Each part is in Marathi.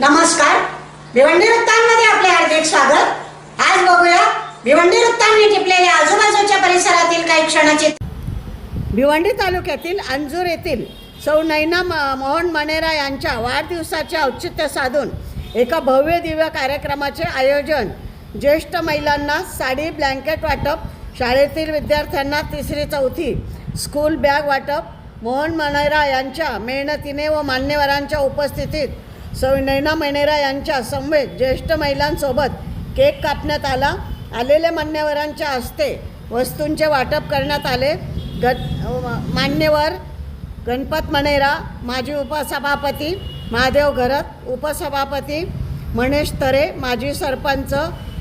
नमस्कार. भिवंडी वृत्तांमध्ये आपले हार्दिक स्वागत. आज बघूया भिवंडी वृत्तांनी टिपलेल्या आजूबाजूच्या परिसरातील काही क्षणाचे भिवंडी तालुक्यातील अंजूर येथील सौ नैना म- मोहन मनेरा यांच्या वाढदिवसाचे औचित्य साधून एका भव्य दिव्य कार्यक्रमाचे आयोजन. ज्येष्ठ महिलांना साडी ब्लँकेट वाटप शाळेतील विद्यार्थ्यांना तिसरी चौथी स्कूल बॅग वाटप मोहन मनेरा यांच्या मेहनतीने व मान्यवरांच्या उपस्थितीत सौ नैना मनेरा यांच्या समवेत ज्येष्ठ महिलांसोबत केक कापण्यात आला. आलेल्या मान्यवरांच्या हस्ते वस्तूंचे वाटप करण्यात आले. गट मान्यवर गणपत मनेरा माजी उपसभापती महादेव घरत उपसभापती मनेश तरे माजी सरपंच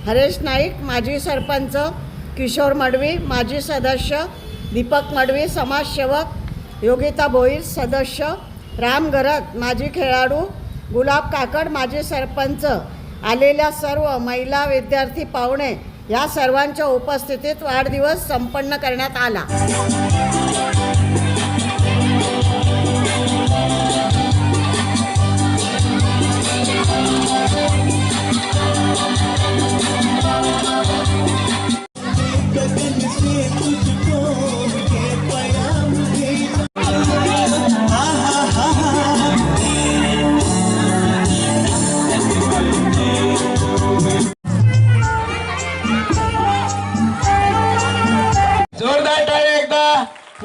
हरेश नाईक माजी सरपंच किशोर मडवी माजी सदस्य दीपक मडवी समाजसेवक योगिता भोईर सदस्य राम घरत माजी खेळाडू गुलाब काकड माजी सरपंच आलेल्या सर्व महिला विद्यार्थी पाहुणे या सर्वांच्या उपस्थितीत वाढदिवस संपन्न करण्यात आला.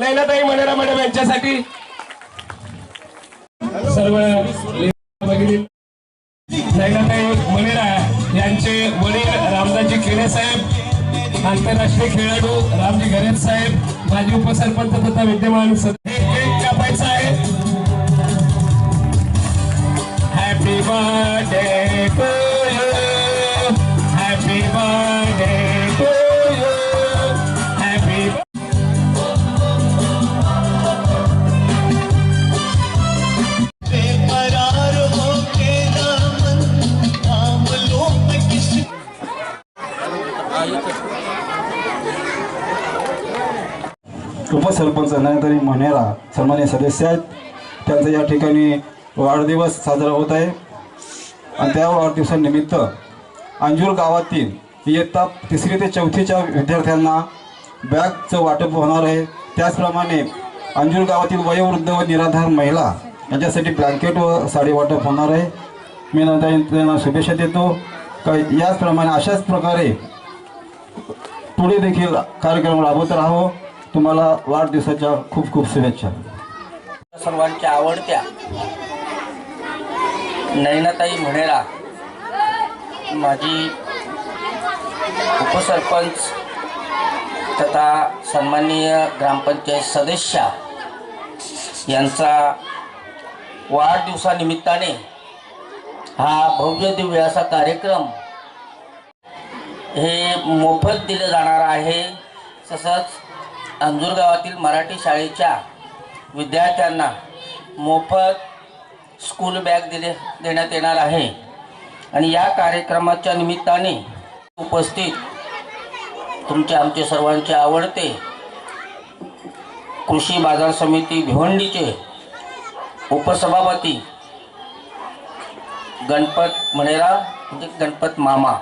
लैलाताई मनेरा मॅडम यांच्यासाठी. सर्व लैलाताई मनेरा यांचे वडील रामदासजी खेडे साहेब आंतरराष्ट्रीय खेळाडू रामजी घरेत साहेब माजी उपसरपंच तथा विद्यमान सध्या कापायचं आहे. हॅपी बर्थडे उपसरपंच नयनताई मनेरा सन्मान्य सदस्य आहेत. त्यांचा या ठिकाणी वाढदिवस साजरा होत आहे. आणि त्या वाढदिवसानिमित्त अंजूर गावातील इयत्ता तिसरी ते चौथीच्या विद्यार्थ्यांना बॅगचं वाटप होणार आहे. त्याचप्रमाणे अंजूर गावातील वयोवृद्ध व निराधार महिला यांच्यासाठी ब्लँकेट व साडी वाटप होणार आहे. मी नंतर त्यांना शुभेच्छा देतो. का याचप्रमाणे अशाच प्रकारे पुढे देखील कार्यक्रम राबवत राहावं. तुम्हाला वाढदिवसाच्या खूप खूप शुभेच्छा. सर्वांच्या आवडत्या नयनाताई म्हणेरा माझी उपसरपंच तथा सन्माननीय ग्रामपंचायत सदस्या यांचा वाढदिवसानिमित्ताने हा भव्य दिव्य असा कार्यक्रम हे मोफत दिलं जाणार आहे. तसंच अंजूर गावातील मराठी शाळेच्या विद्यार्थ्यांना मोफत स्कूल बॅग दिले देण्यात येणार आहे. आणि या कार्यक्रमाच्या निमित्ताने उपस्थित तुमचे आमचे सर्वांचे आवडते कृषी बाजार समिती भिवंडीचे उपसभापती गणपत म्हणेरा म्हणजे गणपत मामा.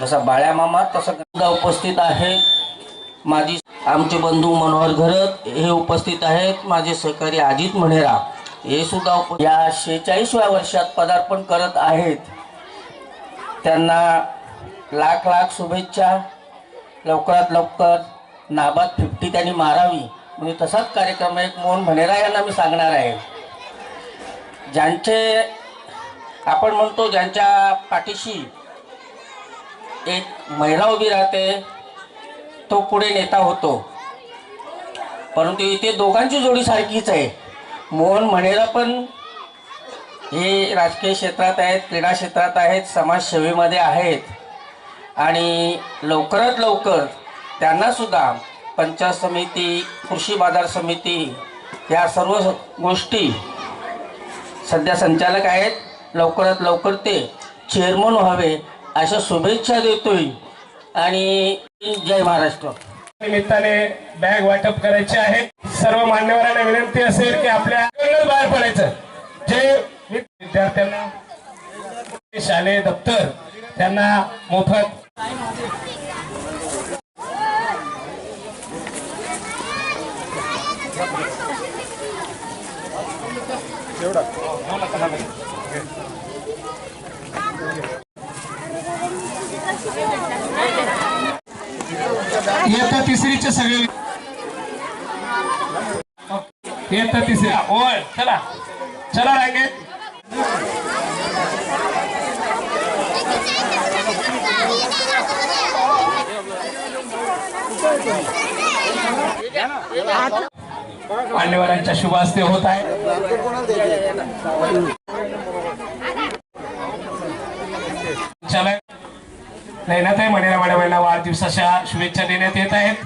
जसा बाळ्या मामा तसं उपस्थित आहे. माझी आमचे बंधू मनोहर घरत हे उपस्थित आहेत. माझे सहकारी अजित म्हणेरा. हे सुद्धा या शेहेचाळीसव्या वर्षात पदार्पण करत आहेत. त्यांना लाख लाख शुभेच्छा. लवकरात लवकर नाबाद फिफ्टी त्यांनी मारावी. म्हणजे तसाच कार्यक्रम एक मोहन म्हणेरा यांना मी सांगणार आहे. ज्यांचे आपण म्हणतो ज्यांच्या पाठीशी एक महिला उभी राहते तो पुढे नेता होतो. परंतु इथे दोघांची जोडी सारखीच आहे. मोहन मणेरा पण हे राजकीय क्षेत्रात आहेत क्रीडा क्षेत्रात आहेत समाजसेवेमध्ये आहेत. आणि लवकरात लवकर त्यांनासुद्धा पंचायत समिती कृषी बाजार समिती या सर्व गोष्टी सध्या संचालक आहेत. लवकरात लवकर ते चेअरमन व्हावे अशा शुभेच्छा देतोय. आणि जय महाराष्ट्र. निमित्ताने बॅग वाटप करायचे आहे सर्व मान्यवरांना विनंती असेल की आपल्या बाहेर पडायचं. जे विद्यार्थी विद्यार्थ्यांना शालेय दप्तर त्यांना मोफत इयत्ता तिसरीचे सगळे इयत्ता तिसऱ्या. होय चला. चला रांगेत मान्यवरांच्या शुभ हस्ते होत आहे चला नैनाताई मणिरा मॅडम यांना वाढदिवसाच्या शुभेच्छा देण्यात येत आहेत.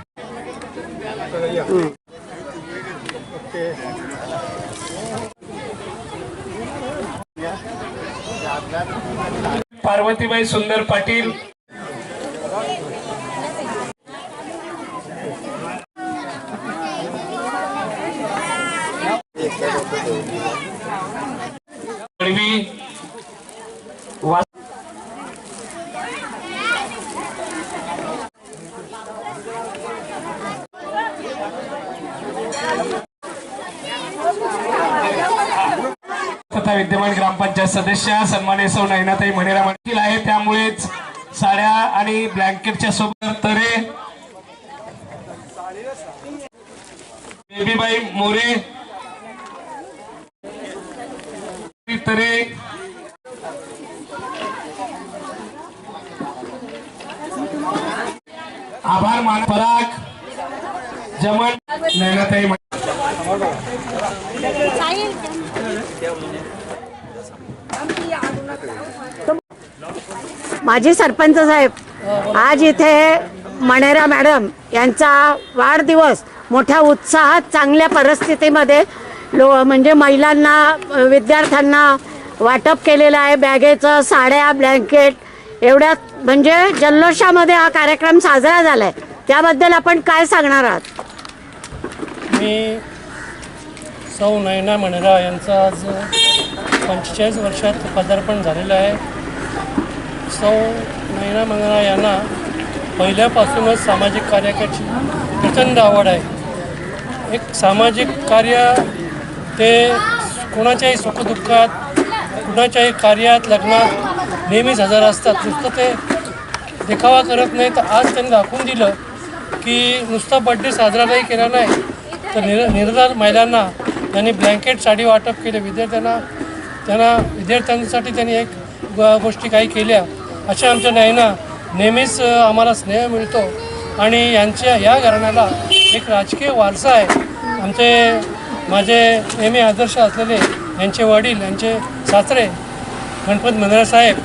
पार्वतीबाई सुंदर पाटील तडवी वा- तथा विद्यमान ग्रामपंचायत सदस्य सन्मान्य सौ नयनाताई म्हणेरा म्हणतील आहे. त्यामुळेच साड्या आणि ब्लँकेटच्या सोबत तरे. बेबीबाई मोरे. तरे. आभार मान पराग. जमन. नयनाताई माजी सरपंच साहेब आज इथे मणेरा मॅडम यांचा वाढदिवस मोठ्या उत्साहात चांगल्या परिस्थितीमध्ये लो म्हणजे महिलांना विद्यार्थ्यांना वाटप केलेलं आहे. बॅगेचं साड्या ब्लँकेट एवढ्यात म्हणजे जल्लोषामध्ये हा कार्यक्रम साजरा झाला आहे त्याबद्दल आपण काय सांगणार आहात? मी सौ नयना मणेरा यांचं आज पंचेचाळीस वर्षात पदार्पण झालेलं आहे. सौ नयना मणेरा यांना पहिल्यापासूनच सामाजिक कार्याची प्रचंड आवड आहे. एक सामाजिक कार्य ते कोणाच्याही सुखदुःखात कुणाच्याही कार्यात लग्नात नेहमीच हजर असतात. नुसतं ते देखावा करत नाही. तर आज त्यांनी दाखवून दिलं की नुसता बड्डे साजरा नाही केला नाही. तर निर निरधार महिलांना त्यांनी ब्लँकेट साडी वाटप केले. विद्यार्थ्यांना त्यांना विद्यार्थ्यांसाठी त्यांनी एक गोष्टी काही केल्या. अशा आमच्या नयना नेहमीच आम्हाला स्नेह मिळतो. आणि यांच्या या घराण्याला एक राजकीय वारसा आहे. आमचे माझे नेहमी आदर्श असलेले यांचे वडील यांचे सासरे गणपत मंदिरा साहेब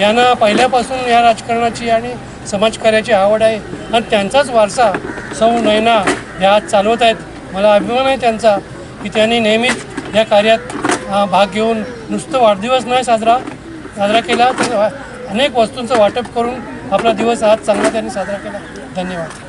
यांना पहिल्यापासून या राजकारणाची आणि समाजकार्याची आवड आहे. आणि त्यांचाच वारसा सौ नयना या आज चालवत आहेत. मला अभिमान आहे त्यांचा. की त्यांनी नेहमीच या कार्यात भाग घेऊन नुसतं वाढदिवस नाही साजरा साजरा केला तर अनेक वस्तूंचं वाटप करून आपला दिवस आज चांगला त्यांनी साजरा केला. धन्यवाद.